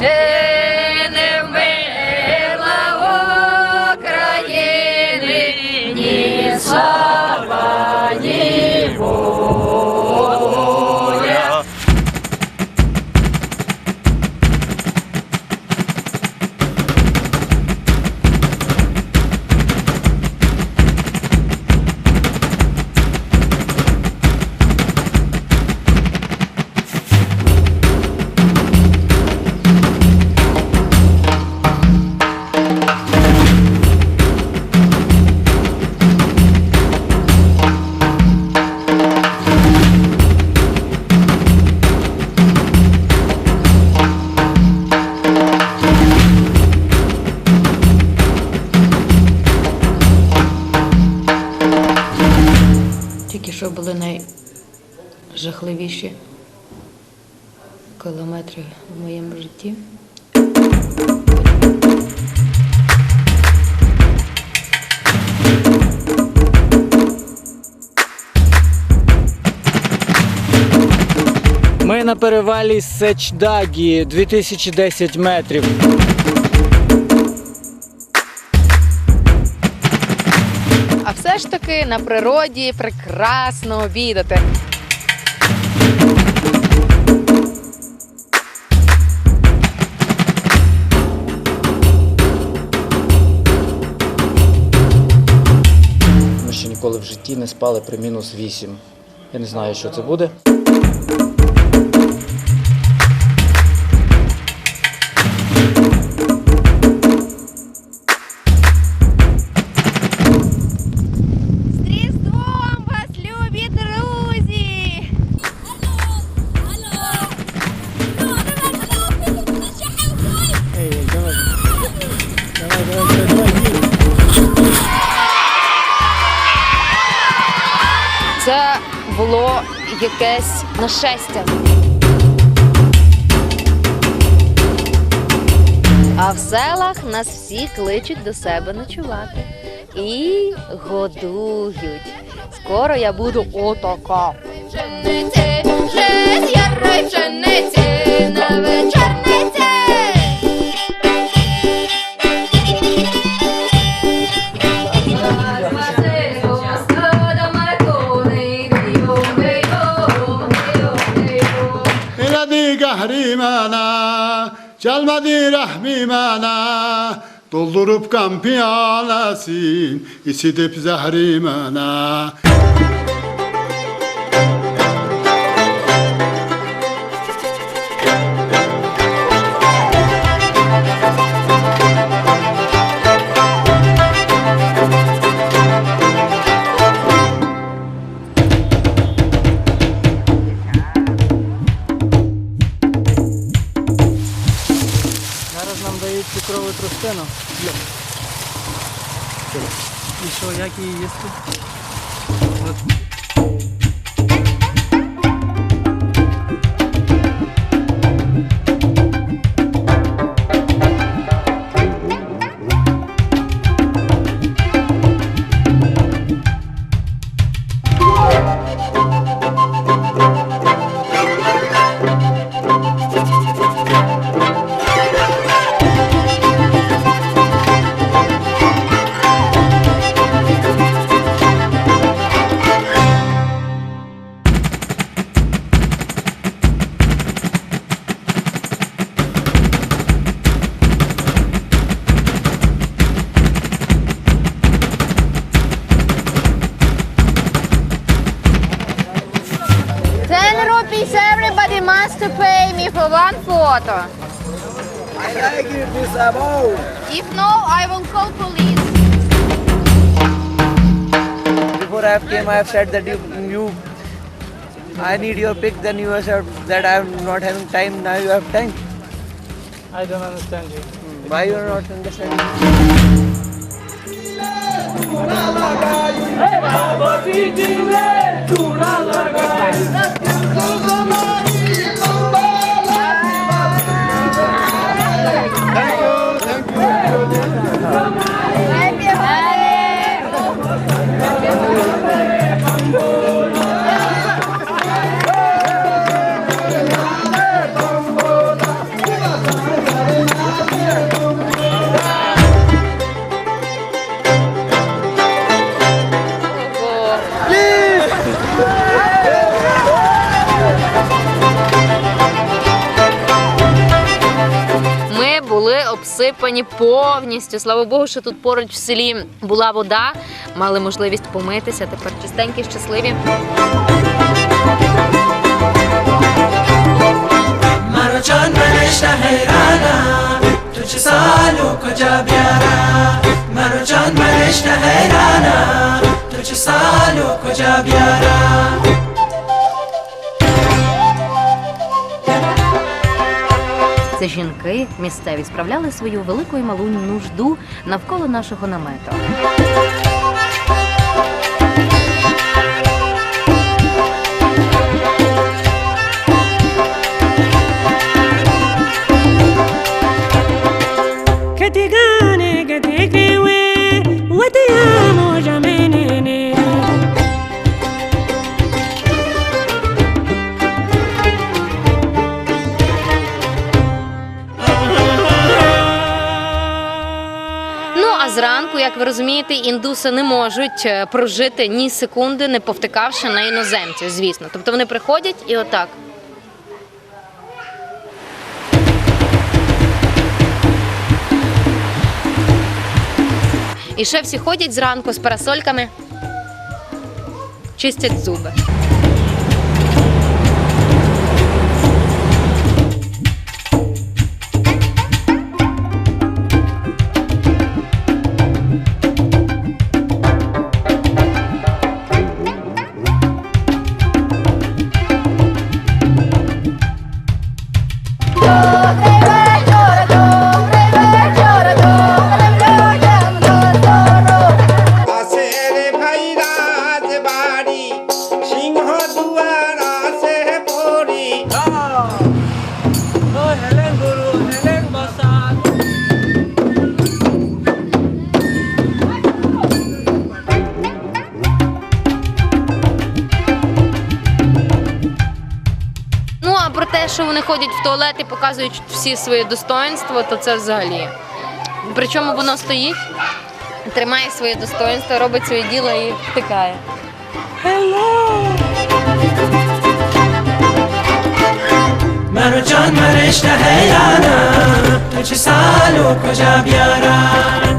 ще були найжахливіші кілометри в моєму житті. Ми на перевалі Сечдагі 2010 метрів. Ж таки на природі прекрасно обідати. Ми ще ніколи в житті не спали при мінус 8. Я не знаю, що це буде. Було якесь нашестя. А в селах нас всі кличуть до себе ночувати і годують. Скоро я буду отака. Пшениці, ярої пшениці на вечорниці. Çalmadı rahmimana, doldurup kan piyalasın, içidip zahrimana. Цукрову тростину. І що, як її їсти? Ten to pay me for one photo. I like it, this amount. If no, I will call police. Before I have came, I have said that you, you, I need your pick. Then you have said that I am not having time. Now you have time. I don't understand you. Why you are not understanding? обсипані повністю. Слава Богу, що тут поруч в селі була вода, мали можливість помитися. Тепер чистенькі, щасливі. مرا جان منش حیرانم تو چه سالو کجا بیارم مرا جان منش حیرانم تو چه سالو کجا بیارم Це жінки місцеві справляли свою велику і малу нужду навколо нашого намету. Розумієте, індуси не можуть е, прожити ні секунди, не повтикавши на іноземців, звісно. Тобто вони приходять і отак. І ще всі ходять зранку з парасольками, чистять зуби. ходять в туалет і показують всі свої достоинства, то це взагалі. Причому воно стоїть, тримає своє достоинство, робить своє діло і втикає. مرا جان منش حیرانم تو چه سالو کجا بیارم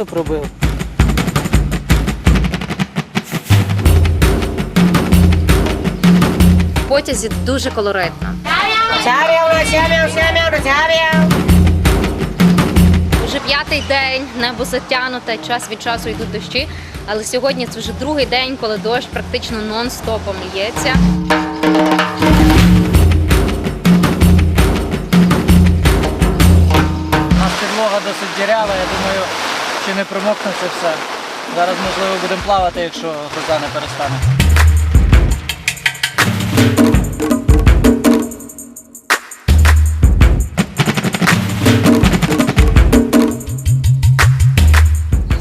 Колесо пробив. Потязі дуже колоритно. Вже п'ятий день, небо затягнуте, час від часу йдуть дощі. Але сьогодні це вже другий день, коли дощ практично нон-стопом лється. Чи не промокне це все. Зараз, можливо, будемо плавати, якщо гроза не перестане.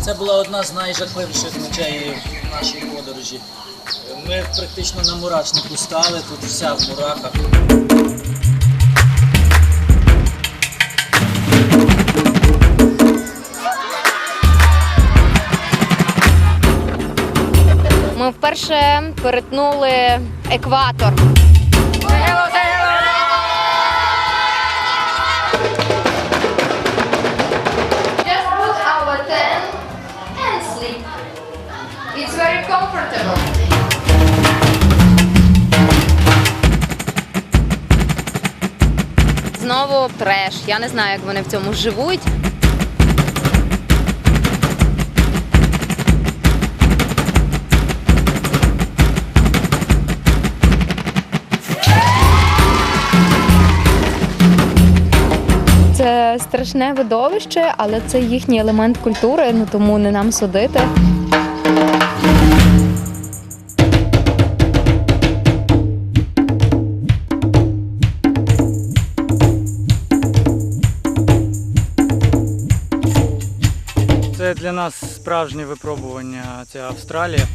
Це була одна з найжахливіших ночей в нашій подорожі. Ми практично на мурашнику стали, тут вся в мурахах. Ми вперше перетнули екватор. It's very comfortable. Знову треш. Я не знаю, як вони в цьому живуть. Страшне видовище, але це їхній елемент культури, ну тому не нам судити. Це для нас справжнє випробування. Це Австралія.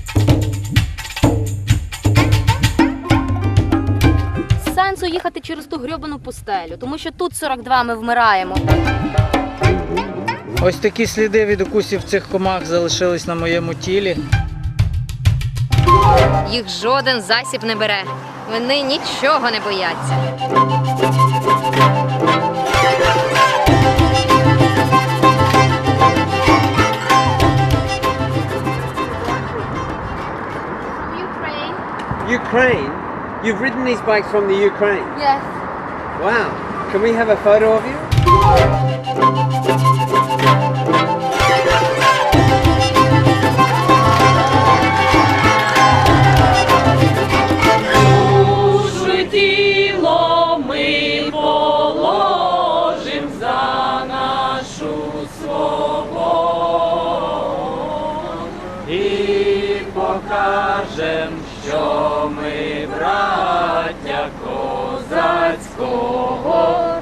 Сенсу їхати через ту грьобану пустелю, тому що тут 42 ми вмираємо. Ось такі сліди від укусів цих комах залишились на моєму тілі. Їх жоден засіб не бере. Вони нічого не бояться. Ukraine. Ukraine? You've ridden these bikes from the Ukraine? Yes. Wow. Can we have a photo of you? тіло ми положим за нашу свободу. І покажем, що ми козацького.